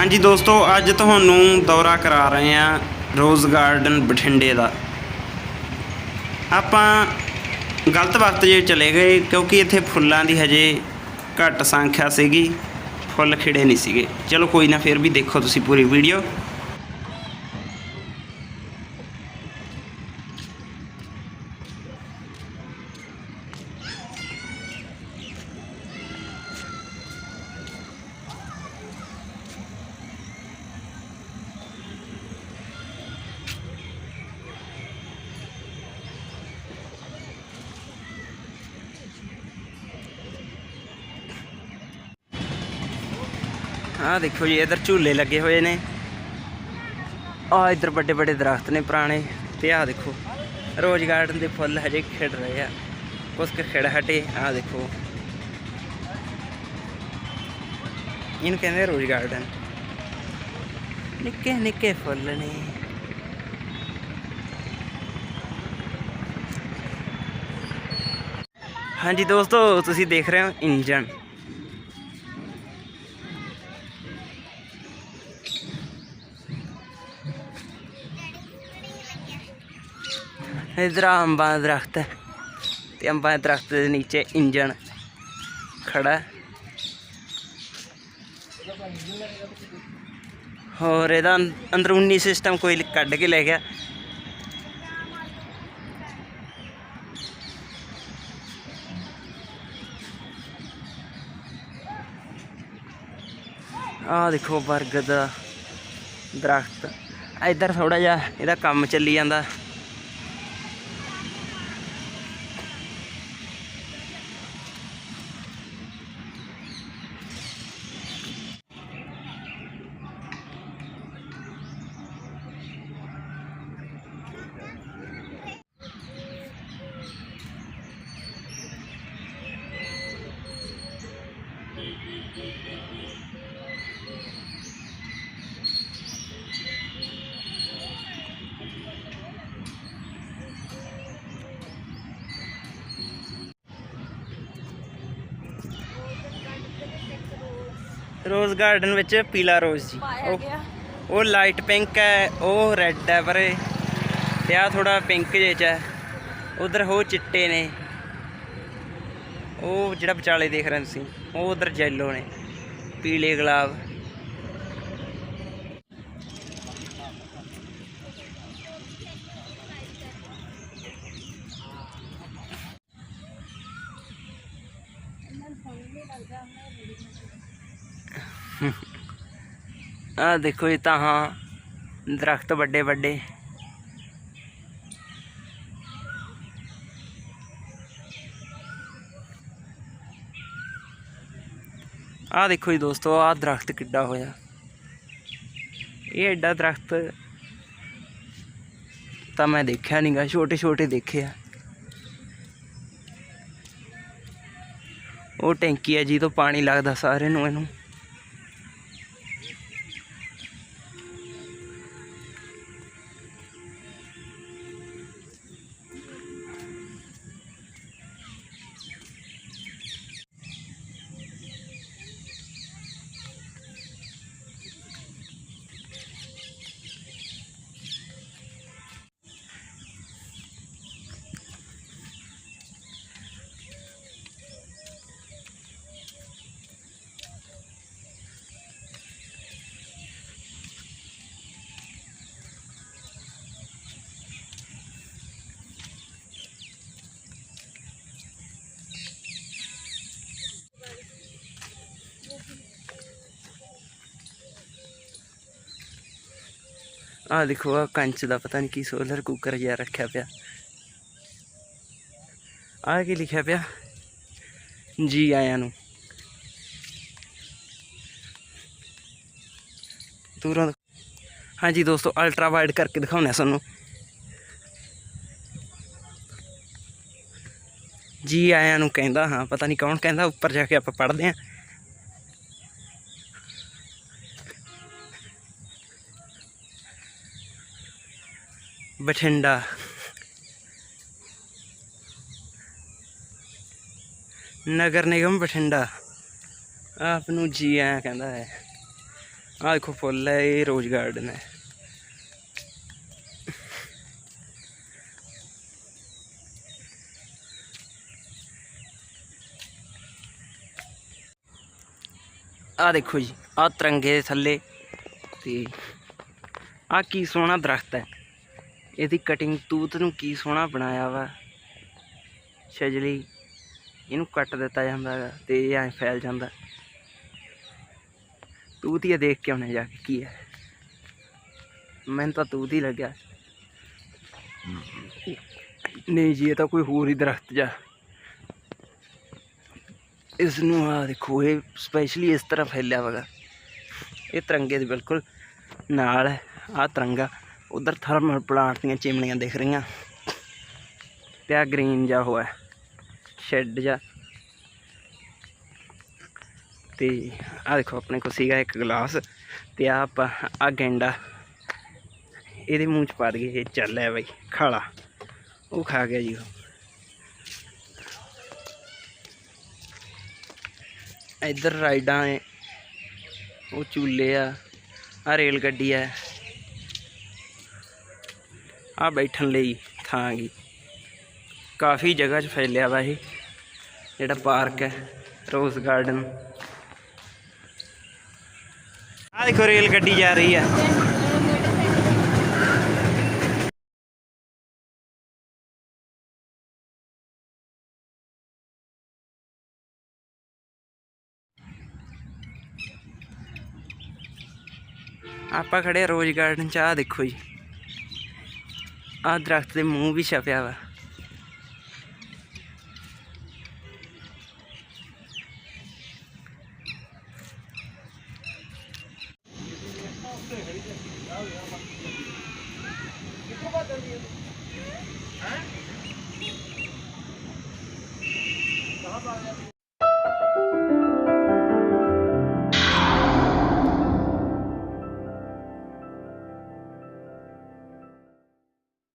ਹਾਂਜੀ ਦੋਸਤੋ, ਅੱਜ ਤੁਹਾਨੂੰ ਦੌਰਾ ਕਰਾ ਰਹੇ ਹਾਂ ਰੋਜ਼ ਗਾਰਡਨ ਬਠਿੰਡੇ ਦਾ। ਆਪਾਂ ਗਲਤ ਵਕਤ ਜੇ ਚਲੇ ਗਏ ਕਿਉਂਕਿ ਇੱਥੇ ਫੁੱਲਾਂ ਦੀ ਹਜੇ ਘੱਟ ਸੰਖਿਆ ਸੀਗੀ, ਫੁੱਲ ਖਿੜੇ ਨਹੀਂ ਸੀਗੇ। ਚਲੋ ਕੋਈ ਨਾ, ਫਿਰ ਵੀ ਦੇਖੋ ਤੁਸੀਂ ਪੂਰੀ ਵੀਡੀਓ। ਆਹ ਦੇਖੋ ਜੀ, ਇਧਰ ਝੂਲੇ ਲੱਗੇ ਹੋਏ ਨੇ। ਆ ਇਧਰ ਵੱਡੇ ਵੱਡੇ ਦਰਖਤ ਨੇ ਪੁਰਾਣੇ, ਤੇ ਆਹ ਦੇਖੋ, ਰੋਜ਼ ਗਾਰਡਨ ਦੇ ਫੁੱਲ ਹਜੇ ਖਿੜ ਰਹੇ ਆ। ਕੁਛ ਕੁ ਖਿੜ ਹਟੇ, ਆਹ ਦੇਖੋ। ਇਹਨੂੰ ਕਹਿੰਦੇ ਰੋਜ਼ ਗਾਰਡਨ। ਨਿੱਕੇ ਨਿੱਕੇ ਫੁੱਲ ਨੇ। ਹਾਂਜੀ ਦੋਸਤੋ, ਤੁਸੀਂ ਦੇਖ ਰਹੇ ਹੋ ਇੰਜਨ ਇਧਰ ਅੰਬਾਂ ਦਾ ਦਰਖਤ ਹੈ ਤੇ ਅੰਬਾਂ ਦੇ ਦਰਖਤ ਦੇ ਨੀਚੇ ਇੰਜਣ ਖੜਾ ਹੋਰ ਇਹਦਾ ਅੰਦਰੂਨੀ ਸਿਸਟਮ ਕੋਈ ਕੱਢ ਕੇ ਲੈ ਗਿਆ। ਆਹ ਦੇਖੋ ਬਰਗਦ ਦਾ ਦਰਖਤ। ਇੱਧਰ ਥੋੜਾ ਜਿਹਾ ਇਹਦਾ ਕੰਮ ਚੱਲੀ ਜਾਂਦਾ। ਰੋਜ਼ ਗਾਰਡਨ ਵਿੱਚ ਪੀਲਾ ਰੋਜ਼ ਜੀ। ਉਹ ਉਹ ਲਾਈਟ ਪਿੰਕ ਹੈ ਉਹ ਰੈੱਡ ਹੈ ਪਰੇ। ਤੇ ਆ ਥੋੜਾ ਪਿੰਕ ਜਿਹੇ ਚ ਹੈ। ਉਧਰ ਹੋ ਚਿੱਟੇ ਨੇ। ਉਹ ਜਿਹੜਾ ਵਿਚਾਲੇ ਦੇਖ ਰਹੇ ਤੁਸੀਂ ਉਹ ਉਧਰ ਜੈਲੋ ਨੇ। ਪੀਲੇ ਗੁਲਾਬ। ਆ ਦੇਖੋ ਇਹ ਤਾਂ ਹਾਂ, ਦਰਖਤ ਵੱਡੇ ਵੱਡੇ। ਆ ਦੇਖੋ ਜੀ ਦੋਸਤੋ, ਆ ਦਰਖਤ ਕਿੱਡਾ ਹੋਇਆ। ਇਹ ਐਡਾ ਦਰਖਤ ਤਾਂ ਮੈਂ ਦੇਖਿਆ ਨਹੀਂਗਾ ਛੋਟੇ ਛੋਟੇ ਦੇਖੇ ਆ। ਉਹ ਟੈਂਕੀ ਆ ਜੀ ਤੋਂ ਪਾਣੀ ਲੱਗਦਾ ਸਾਰੇ ਨੂੰ ਇਹਨੂੰ। ਆਹ ਦੇਖੋ, ਆ ਕੰਚ ਦਾ ਪਤਾ ਨਹੀਂ ਕੀ ਸੋਲਰ ਕੁੱਕਰ ਜਿਹਾ ਰੱਖਿਆ ਪਿਆ। ਆਹ ਕੀ ਲਿਖਿਆ ਪਿਆ? ਜੀ ਆਇਆਂ ਨੂੰ। ਦੂਰੋਂ ਹਾਂਜੀ ਦੋਸਤੋ ਅਲਟਰਾ ਵਾਈਡ ਕਰਕੇ ਦਿਖਾਉਣਾ ਤੁਹਾਨੂੰ। ਜੀ ਆਇਆਂ ਨੂੰ ਕਹਿੰਦਾ, ਹਾਂ, ਪਤਾ ਨਹੀਂ ਕੌਣ ਕਹਿੰਦਾ, ਉੱਪਰ ਜਾ ਕੇ ਆਪਾਂ ਪੜ੍ਹਦੇ ਹਾਂ ਬਠਿੰਡਾ। ਨਗਰ ਨਿਗਮ ਬਠਿੰਡਾ। ਆਪ ਨੂੰ ਜੀ ਆਇਆਂ ਕਹਿੰਦਾ ਹੈ। ਆਹ ਦੇਖੋ ਫੁੱਲ ਹੈ, ਇਹ ਰੋਜ਼ ਗਾਰਡਨ ਹੈ। ਆਹ ਦੇਖੋ ਜੀ, ਆਹ ਤਿਰੰਗੇ ਦੇ ਥੱਲੇ ਤੇ ਆਹ ਕੀ ਸੋਹਣਾ ਦਰਖਤ ਹੈ। ਇਹਦੀ ਕਟਿੰਗ ਤੂਤ ਨੂੰ ਕੀ ਸੋਹਣਾ ਬਣਾਇਆ ਵਾ। ਛਜਲੀ, ਇਹਨੂੰ ਕੱਟ ਦਿੱਤਾ ਜਾਂਦਾ ਹੈਗਾ ਤੇ ਇਹ ਐਂ ਫੈਲ ਜਾਂਦਾ। ਤੂਤੀਆ ਦੇਖ ਕੇ ਆਉਣੇ ਜਾ ਕੇ ਕੀ ਹੈ। ਮੈਨੂੰ ਤਾਂ ਤੂਤ ਹੀ ਲੱਗਿਆ। ਨਹੀਂ ਜੀ, ਇਹ ਤਾਂ ਕੋਈ ਹੋਰ ਹੀ ਦਰਖਤ ਜਾ। ਇਸ ਨੂੰ ਆ ਦੇਖੋ, ਇਹ ਸਪੈਸ਼ਲੀ ਇਸ ਤਰ੍ਹਾਂ ਫੈਲਿਆ ਵਗਾ ਇਹ ਤਿਰੰਗੇ ਦੇ ਬਿਲਕੁਲ ਨਾਲ ਹੈ ਆ ਤਿਰੰਗਾ। ਉਧਰ ਥਰਮਲ ਪਲਾਂਟ ਦੀਆਂ ਚਿਮਨੀਆਂ ਦਿਖ ਰਹੀਆਂ। ਤੇ ਆ ਗ੍ਰੀਨ ਜਾ ਹੋਇਆ ਸ਼ੈੱਡ ਜਾ ਤੇ ਆ ਦੇਖੋ, ਆਪਣੇ ਕੋਲ ਸੀਗਾ ਇੱਕ ਗਲਾਸ ਤੇ ਆ ਆਪਾਂ ਆ ਗੈਂਡਾ। ਇਹਦੇ ਮੂੰਹ ਚ ਪਾ ਦਈਏ, ਇਹ ਚੱਲ ਹੈ ਬਈ, ਖਾਲਾ। ਉਹ ਖਾ ਗਿਆ ਜੀ ਉਹ। ਇੱਧਰ ਰਾਈਡਾਂ ਏ ਉਹ ਝੂਲੇ ਆ ਆ ਰੇਲ ਗੱਡੀ ਆ। ਆ ਬੈਠਣ ਲਈ ਥਾਂ ਗਈ ਕਾਫੀ ਜਗ੍ਹਾ 'ਚ ਫੈਲਿਆ ਵਾ ਇਹ, ਜਿਹੜਾ ਪਾਰਕ ਹੈ, ਰੋਜ਼ ਗਾਰਡਨ। ਆ ਦੇਖੋ ਰੇਲ ਗੱਡੀ ਜਾ ਰਹੀ ਆ। ਆਪਾਂ ਖੜੇ ਰੋਜ਼ ਗਾਰਡਨ ਚ ਆ ਦੇਖੋ ਜੀ। ਆ ਦਰਖਤ ਦੇ ਮੂੰਹ ਵੀ ਛਪਿਆ ਵਾ।